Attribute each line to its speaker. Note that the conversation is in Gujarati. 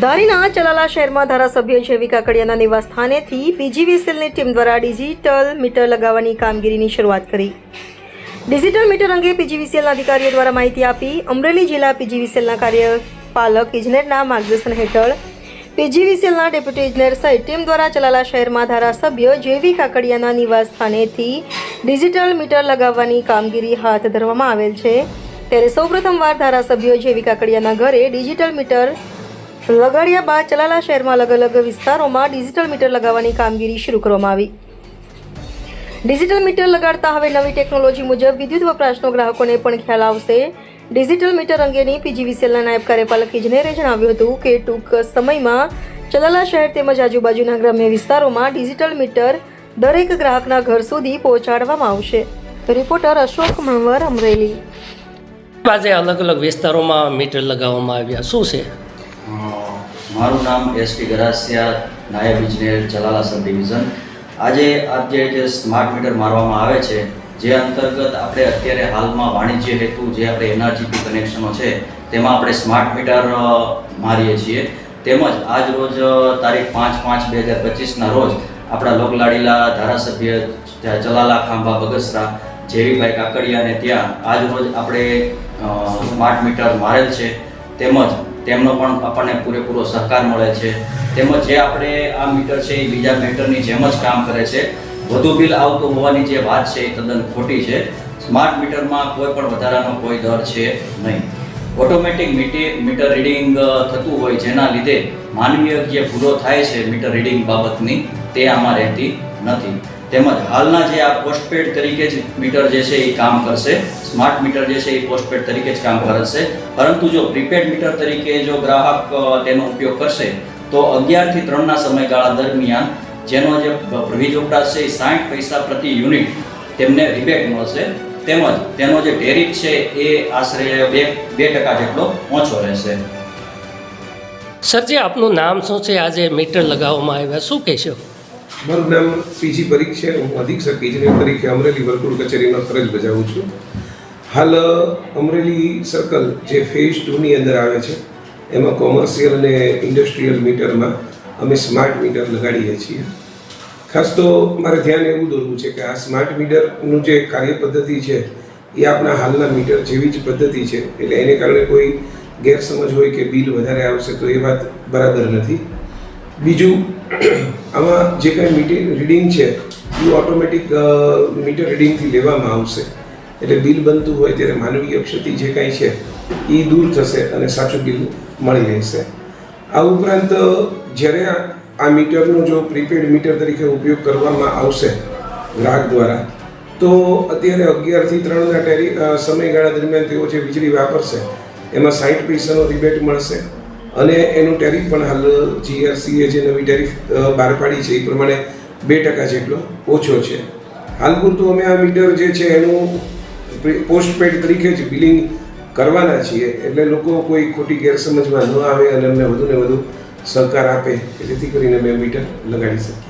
Speaker 1: ધારીના ચલાલા શહેરમાં ધારાસભ્ય જેવી કાકડિયાના નિવાસ સ્થાનેથી પીજીવીસીએલની ટીમ દ્વારા ડિજિટલ મીટર લગાવવાની કામગીરીની શરૂઆત કરી. ડિજિટલ મીટર અંગે પીજીવીસીએલના અધિકારીઓ દ્વારા માહિતી આપી અમરેલી જિલ્લા પીજીવીસીએલના કાર્યપાલક ઇજનેરના માર્ગદર્શન હેઠળ પીજીવીસીએલના ડેપ્યુટી ઇજનેર સહિત ટીમ દ્વારા ચલાલા શહેરમાં ધારાસભ્ય જેવી કાકડિયાના નિવાસ સ્થાનેથી ડિજિટલ મીટર લગાવવાની કામગીરી હાથ ધરવામાં આવેલ છે. ત્યારે સૌપ્રથમવાર ધારાસભ્ય જેવી કાકડિયાના ઘરે ડિજિટલ મીટર લગાડ્યા બાદ ચલાલા શહેરમાં અલગ અલગ વિસ્તારોમાં ડિજિટલ મીટર લગાવવાની કામગીરી શરૂ કરવામાં આવી. ડિજિટલ મીટર લગાડતા હવે નવી ટેકનોલોજી મુજબ વિદ્યુત વપરાશનો ગ્રાહકોને પણ ખ્યાલ આવશે. ડિજિટલ મીટર અંગેની પીજીવીસીએલના નાયબ કાર્યપાલક ઇજનેરે જણાવ્યું હતું કે ટૂંક સમયમાં ચલાલા શહેર તેમજ આજુબાજુના ગ્રામ્ય વિસ્તારોમાં ડિજિટલ મીટર દરેક ગ્રાહકના ઘર સુધી પહોંચાડવામાં આવશે. રિપોર્ટર અશોક મણવર અમરેલી.
Speaker 2: આજે અલગ અલગ વિસ્તારોમાં મીટર લગાવવામાં આવ્યા. શું છે?
Speaker 3: મારું નામ એસ ટી ગરાસિયા નાયબ ઇજનેર જલાલા સબ ડિવિઝન. આજે આજે જે સ્માર્ટ મીટર મારવામાં આવે છે, જે અંતર્ગત આપણે અત્યારે હાલમાં વાણિજ્ય હેતુ જે આપણે એનઆરજીપી કનેક્શનો છે, તેમાં આપણે સ્માર્ટ મીટર મારીએ છીએ. તેમજ આજ રોજ તારીખ પાંચ પાંચ બે હજાર પચીસના રોજ આપણા લોકલાડીલા ધારાસભ્ય ચલાલા ખાંભા બગસરા જેવીભાઈ કાકડિયાને ત્યાં આજ રોજ આપણે સ્માર્ટ મીટર મારેલ છે. તેમજ તેમનો પણ આપણને પૂરેપૂરો સહકાર મળે છે. તેમજ જે આપણે આ મીટર છે એ બીજા મીટરની જેમ જ કામ કરે છે. વધુ બિલ આવતું હોવાની જે વાત છે એ તદ્દન ખોટી છે. સ્માર્ટ મીટરમાં કોઈ પણ વધારાનો કોઈ દર છે નહીં. ઓટોમેટિક મીટી મીટર રીડિંગ થતું હોય જેના લીધે માનવીય જે ભૂલો થાય છે મીટર રીડિંગ બાબતની તે આમાં રહેતી નથી. તેમજ હાલના જે આ પોસ્ટપેડ તરીકે જ મીટર જે છે એ કામ કરશે સ્માર્ટ મીટર જે છે એ પોસ્ટપેડ તરીકે જ કામ કરશે. પરંતુ જો પ્રીપેડ મીટર તરીકે જો ગ્રાહક તેનો ઉપયોગ કરશે, તો અગિયારથી ત્રણના સમયગાળા દરમિયાન જેનો જે વીજ વપરાશ છે એ સાઠ પૈસા પ્રતિ યુનિટ તેમને રિબેટ મળશે. તેમજ તેનો જે ટેરિફ છે એ આશરે બે બે ટકા જેટલો ઓછો રહેશે.
Speaker 2: સરજી, આપનું નામ શું છે? આજે મીટર લગાવવામાં આવ્યા. શું કહેશો?
Speaker 4: મારું નામ પીજી પરીખ છે. હું અધિક્ષક ઇજનેર તરીકે અમરેલી વર્તુળ કચેરીનો ફરજ બજાવું છું. હાલ અમરેલી સર્કલ જે ફેઝ ટુની અંદર આવે છે, એમાં કોમર્શિયલ અને ઇન્ડસ્ટ્રીયલ મીટરમાં અમે સ્માર્ટ મીટર લગાડીએ છીએ. ખાસ તો મારે ધ્યાન એવું દોરવું છે કે આ સ્માર્ટ મીટરનું જે કાર્ય પદ્ધતિ છે, એ આપણા હાલના મીટર જેવી જ પદ્ધતિ છે. એટલે એને કારણે કોઈ ગેરસમજ હોય કે બિલ વધારે આવશે તો એ વાત બરાબર નથી. બીજું, આમાં જે કાંઈ મીટર રીડિંગ છે, એ ઓટોમેટિક મીટર રીડિંગથી લેવામાં આવશે. એટલે બિલ બનતું હોય ત્યારે માનવીય ક્ષતિ જે કાંઈ છે, એ દૂર થશે અને સાચું બિલ મળી રહેશે. આ ઉપરાંત, જ્યારે આ- મીટરનો જો પ્રીપેડ મીટર તરીકે ઉપયોગ કરવામાં આવશે ગ્રાહક દ્વારા, તો અત્યારે અગિયારથી ત્રણના ટેરી સમયગાળા દરમિયાન તેઓ જે વીજળી વાપરશે, એમાં સાઠ પૈસાનો રિબેટ મળશે. અને એનું ટેરિફ પણ હાલ જીઆરસીએ જે નવી ટેરિફ બહાર પાડી છે, એ પ્રમાણે બે ટકા જેટલો ઓછો છે. હાલ પૂરતું અમે આ મીટર જે છે, એનું પોસ્ટપેડ તરીકે જ બિલિંગ કરવાના છીએ. એટલે લોકો કોઈ ખોટી ગેરસમજમાં ન આવે અને અમને વધુને વધુ સહકાર આપે. કે જેથી કરીને અમે મીટર લગાડી શકીએ.